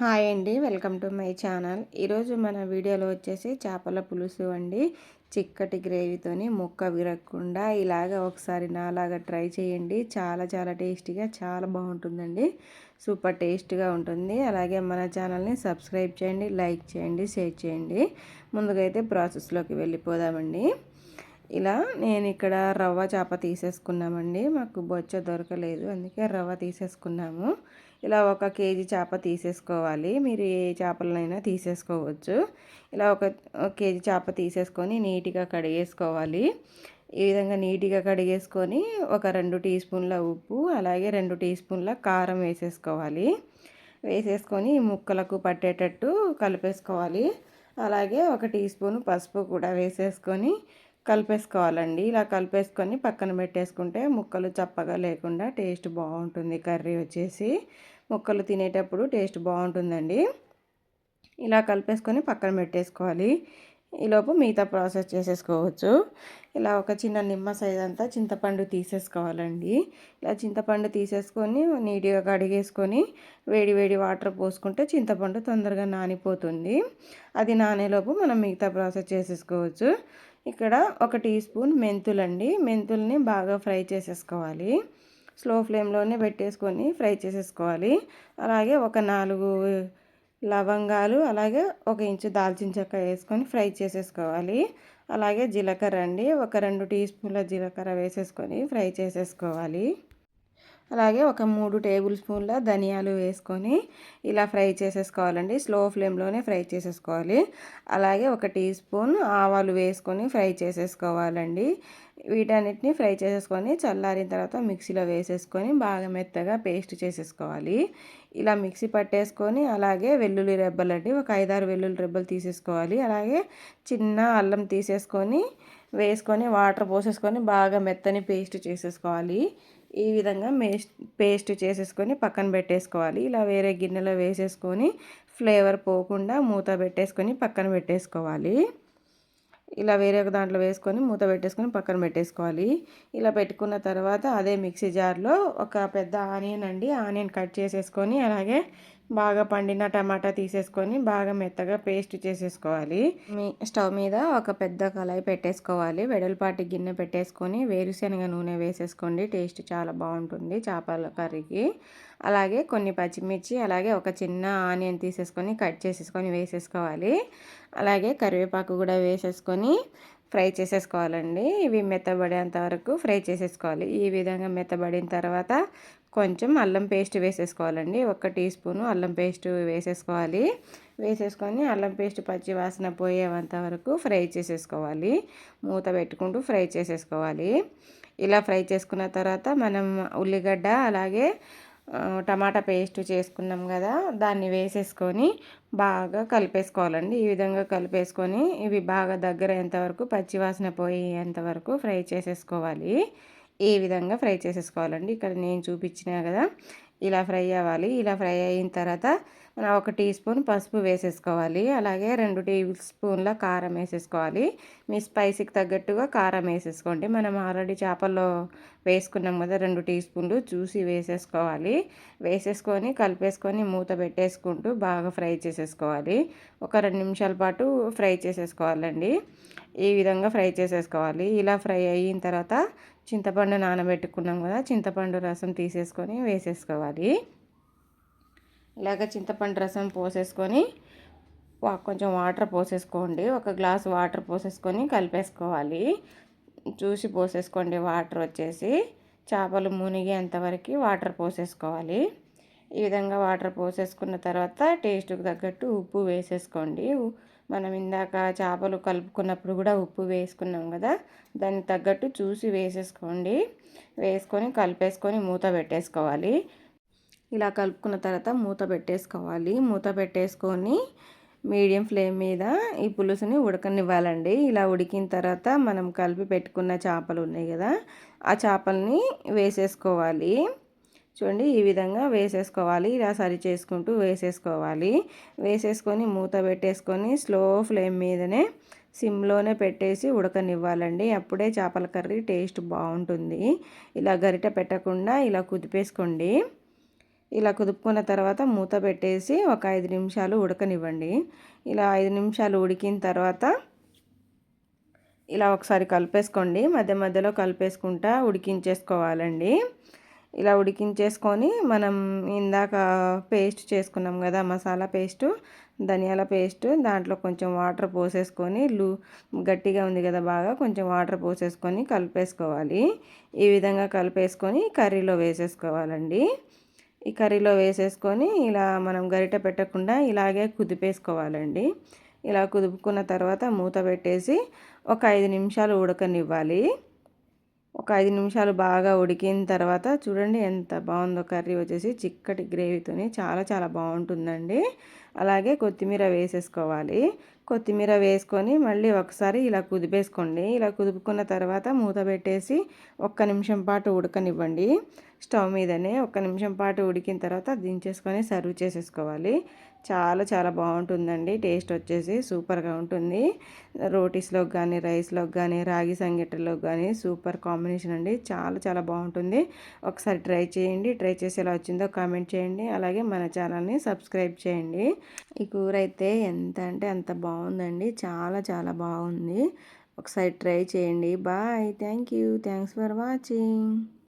Hi అండి welcome to my channel. ఈరోజు మన వీడియోలో వచ్చేసి చేపల పులుసు అండి. చిక్కటి గ్రేవీతోని ముక్క విరగకుండా ఇలాగ ఒకసారి నాలాగా ట్రై చేయండి. చాలా చాలా టేస్టీగా చాలా బాగుంటుందండి. సూపర్ టేస్ట్గా ఉంటుంది. అలాగే మన ఛానల్ని సబ్స్క్రైబ్ చేయండి లైక్ చేయండి షేర్ చేయండి. ముందుగా అయితే ప్రాసెస్లోకి వెళ్ళిపోదామండి. ఇలా నేను ఇక్కడ రవ్వ చేప తీసేసుకున్నామండి. మాకు బొచ్చ దొరకలేదు అందుకే రవ్వ తీసేసుకున్నాము. ఇలా ఒక కేజీ చేప తీసేసుకోవాలి. మీరు ఏ చేపలనైనా తీసేసుకోవచ్చు. ఇలా ఒక కేజీ చేప తీసేసుకొని నీట్గా కడిగేసుకోవాలి. ఈ విధంగా నీట్గా కడిగేసుకొని ఒక రెండు టీ స్పూన్ల ఉప్పు అలాగే రెండు టీ స్పూన్ల కారం వేసేసుకోవాలి. వేసేసుకొని ముక్కలకు పట్టేటట్టు కలిపేసుకోవాలి. అలాగే ఒక టీ స్పూన్ పసుపు కూడా వేసేసుకొని కలిపేసుకోవాలండి. ఇలా కలిపేసుకొని పక్కన పెట్టేసుకుంటే ముక్కలు చప్పగా లేకుండా టేస్ట్ బాగుంటుంది. కర్రీ వచ్చేసి ముక్కలు తినేటప్పుడు టేస్ట్ బాగుంటుందండి. ఇలా కలిపేసుకొని పక్కన పెట్టేసుకోవాలి. ఈలోపు మిగతా ప్రాసెస్ చేసేసుకోవచ్చు. ఇలా ఒక చిన్న నిమ్మ సైజ్ అంతా చింతపండు తీసేసుకోవాలండి. ఇలా చింతపండు తీసేసుకొని నీట్గా కడిగేసుకొని వేడి వేడి వాటర్ పోసుకుంటే చింతపండు తొందరగా నానిపోతుంది. అది నానేలోపు మనం మిగతా ప్రాసెస్ చేసేసుకోవచ్చు. ఇక్కడ ఒక టీ స్పూన్ మెంతులండి. మెంతుల్ని బాగా ఫ్రై చేసేసుకోవాలి. స్లో ఫ్లేమ్లోనే పెట్టేసుకొని ఫ్రై చేసేసుకోవాలి. అలాగే ఒక నాలుగు లవంగాలు అలాగే ఒక ఇంచు దాల్చిన చెక్క వేసుకొని ఫ్రై చేసేసుకోవాలి. అలాగే జీలకర్ర అండి. ఒక రెండు టీ స్పూన్ల జీలకర్ర వేసేసుకొని ఫ్రై చేసేసుకోవాలి. అలాగే ఒక మూడు టేబుల్ స్పూన్ల ధనియాలు వేసుకొని ఇలా ఫ్రై చేసేసుకోవాలండి. స్లో ఫ్లేమ్లోనే ఫ్రై చేసేసుకోవాలి. అలాగే ఒక టీ స్పూన్ ఆవాలు వేసుకొని ఫ్రై చేసేసుకోవాలండి. వీటన్నిటిని ఫ్రై చేసేసుకొని చల్లారిన తర్వాత మిక్సీలో వేసేసుకొని బాగా మెత్తగా పేస్ట్ చేసేసుకోవాలి. ఇలా మిక్సీ పట్టేసుకొని అలాగే వెల్లుల్లి రెబ్బలు అండి ఒక ఐదారు వెల్లుల్లి రెబ్బలు తీసేసుకోవాలి. అలాగే చిన్న అల్లం తీసేసుకొని వేసుకొని వాటర్ పోసేసుకొని బాగా మెత్తని పేస్ట్ చేసేసుకోవాలి. ఈ విధంగా మేస్ట్ పేస్ట్ చేసేసుకొని పక్కన పెట్టేసుకోవాలి. ఇలా వేరే గిన్నెలో వేసేసుకొని ఫ్లేవర్ పోకుండా మూత పెట్టేసుకొని పక్కన పెట్టేసుకోవాలి. ఇలా వేరే ఒక దాంట్లో వేసుకొని మూత పెట్టేసుకొని పక్కన పెట్టేసుకోవాలి. ఇలా పెట్టుకున్న తర్వాత అదే మిక్సీ జార్లో ఒక పెద్ద ఆనియన్ అండి ఆనియన్ కట్ చేసేసుకొని అలాగే బాగా పండిన టమాటా తీసేసుకొని బాగా మెత్తగా పేస్ట్ చేసేసుకోవాలి. మీ స్టవ్ మీద ఒక పెద్ద కళాయి పెట్టేసుకోవాలి. వెడల్పాటి గిన్నె పెట్టేసుకొని వేరుశనగ నూనె వేసేసుకోండి. టేస్ట్ చాలా బాగుంటుంది చేపల కర్రీకి. అలాగే కొన్ని పచ్చిమిర్చి అలాగే ఒక చిన్న ఆనియన్ తీసేసుకొని కట్ చేసేసుకొని వేసేసుకోవాలి. అలాగే కరివేపాకు కూడా వేసేసుకొని ఫ్రై చేసేసుకోవాలండి. ఇవి మెత్తబడేంత వరకు ఫ్రై చేసేసుకోవాలి. ఈ విధంగా మెత్తబడిన తర్వాత కొంచెం అల్లం పేస్ట్ వేసేసుకోవాలండి. ఒక టీ స్పూను అల్లం పేస్ట్ వేసేసుకోవాలి. వేసేసుకొని అల్లం పేస్ట్ పచ్చి వాసన పోయేంత వరకు ఫ్రై చేసేసుకోవాలి. మూత పెట్టుకుంటూ ఫ్రై చేసేసుకోవాలి. ఇలా ఫ్రై చేసుకున్న తర్వాత మనం ఉల్లిగడ్డ అలాగే టమాటా పేస్ట్ చేసుకున్నాం కదా దాన్ని వేసేసుకొని బాగా కలిపేసుకోవాలండి. ఈ విధంగా కలిపేసుకొని ఇవి బాగా దగ్గర ఎంతవరకు పచ్చివాసన పోయేంత వరకు ఫ్రై చేసేసుకోవాలి. ఈ విధంగా ఫ్రై చేసేసుకోవాలండి. ఇక్కడ నేను చూపించిన కదా ఇలా ఫ్రై అవ్వాలి. ఇలా ఫ్రై అయిన తర్వాత ఒక టీ స్పూన్ పసుపు వేసేసుకోవాలి. అలాగే రెండు టేబుల్ స్పూన్ల కారం వేసేసుకోవాలి. మీ స్పైసీకి తగ్గట్టుగా కారం వేసేసుకోండి. మనం ఆల్రెడీ చేపల్లో వేసుకున్నాం కదా రెండు టీ స్పూన్లు చూసి వేసేసుకోవాలి. వేసేసుకొని కలిపేసుకొని మూత పెట్టేసుకుంటూ బాగా ఫ్రై చేసేసుకోవాలి. ఒక రెండు నిమిషాల పాటు ఫ్రై చేసేసుకోవాలండి. ఈ విధంగా ఫ్రై చేసేసుకోవాలి. ఇలా ఫ్రై అయిన తర్వాత చింతపండు నానబెట్టుకున్నాం కదా చింతపండు రసం తీసేసుకొని వేసేసుకోవాలి. ఇలాగ చింతపండు రసం పోసేసుకొని కొంచెం వాటర్ పోసేసుకోండి. ఒక గ్లాస్ వాటర్ పోసేసుకొని కలిపేసుకోవాలి. చూసి పోసేసుకోండి వాటర్ వచ్చేసి. చేపలు మునిగేంతవరకు వాటర్ పోసేసుకోవాలి. ఈ విధంగా వాటర్ పోసేసుకున్న తర్వాత టేస్ట్కి తగ్గట్టు ఉప్పు వేసేసుకోండి. మనం ఇందాక చేపలు కలుపుకున్నప్పుడు కూడా ఉప్పు వేసుకున్నాం కదా దానికి తగ్గట్టు చూసి వేసేసుకోండి. వేసుకొని కలిపేసుకొని మూత పెట్టేసుకోవాలి. ఇలా కలుపుకున్న తర్వాత మూత పెట్టేసుకోవాలి. మూత పెట్టేసుకొని మీడియం ఫ్లేమ్ మీద ఈ పులుసుని ఉడకనివ్వాలండి. ఇలా ఉడికిన తర్వాత మనం కలిపి పెట్టుకున్న చేపలు ఉన్నాయి కదా ఆ చేపల్ని వేసేసుకోవాలి. చూడండి ఈ విధంగా వేసేసుకోవాలి. ఇలా సరి చేసుకుంటూ వేసేసుకోవాలి. వేసేసుకొని మూత పెట్టేసుకొని స్లో ఫ్లేమ్ మీదనే సిమ్లోనే పెట్టేసి ఉడకనివ్వాలండి. అప్పుడే చేపల కర్రీ టేస్ట్ బాగుంటుంది. ఇలా గరిట పెట్టకుండా ఇలా కుదిపేసుకోండి. ఇలా కుదుపుకున్న తర్వాత మూత పెట్టేసి ఒక ఐదు నిమిషాలు ఉడకనివ్వండి. ఇలా ఐదు నిమిషాలు ఉడికిన తర్వాత ఇలా ఒకసారి కలిపేసుకోండి. మధ్య మధ్యలో కలిపేసుకుంటా ఉడికించేసుకోవాలండి. ఇలా ఉడికించేసుకొని మనం ఇందాక పేస్ట్ చేసుకున్నాం కదా మసాలా పేస్టు ధనియాల పేస్ట్ దాంట్లో కొంచెం వాటర్ పోసేసుకొని లూ గట్టిగా ఉంది కదా బాగా కొంచెం వాటర్ పోసేసుకొని కలిపేసుకోవాలి. ఈ విధంగా కలిపేసుకొని కర్రీలో వేసేసుకోవాలండి. ఈ కర్రీలో వేసేసుకొని ఇలా మనం గరిట పెట్టకుండా ఇలాగే కుదిపేసుకోవాలండి. ఇలా కుదుపుకున్న తర్వాత మూత పెట్టేసి ఒక ఐదు నిమిషాలు ఉడకనివ్వాలి. ఒక ఐదు నిమిషాలు బాగా ఉడికిన తర్వాత చూడండి ఎంత బాగుందో కర్రీ వచ్చేసి చిక్కటి గ్రేవీతోని చాలా చాలా బాగుంటుందండి. అలాగే కొత్తిమీర వేసేసుకోవాలి. కొత్తిమీర వేసుకొని మళ్ళీ ఒకసారి ఇలా కుదిపేసుకోండి. ఇలా కుదుపుకున్న తర్వాత మూత పెట్టేసి ఒక్క నిమిషం పాటు ఉడకనివ్వండి. స్టవ్ మీదనే ఒక్క నిమిషం పాటు ఉడికిన తర్వాత దించేసుకొని సర్వ్ చేసేసుకోవాలి. చాలా చాలా బాగుంటుందండి. టేస్ట్ వచ్చేసి సూపర్గా ఉంటుంది. రోటీస్లోకి కానీ రైస్లోకి కానీ రాగి సంగటిలోకి కానీ సూపర్ కాంబినేషన్ అండి. చాలా చాలా బాగుంటుంది. ఒకసారి ట్రై చేయండి. ట్రై చేసి ఎలా వచ్చిందో కామెంట్ చేయండి. అలాగే మన ఛానల్ని సబ్స్క్రైబ్ చేయండి. ఈ కూర అయితే ఎంత అంటే అంత బాగుందండి. చాలా చాలా బాగుంది. ఒకసారి ట్రై చేయండి. Bye. Thank you. Thanks for watching.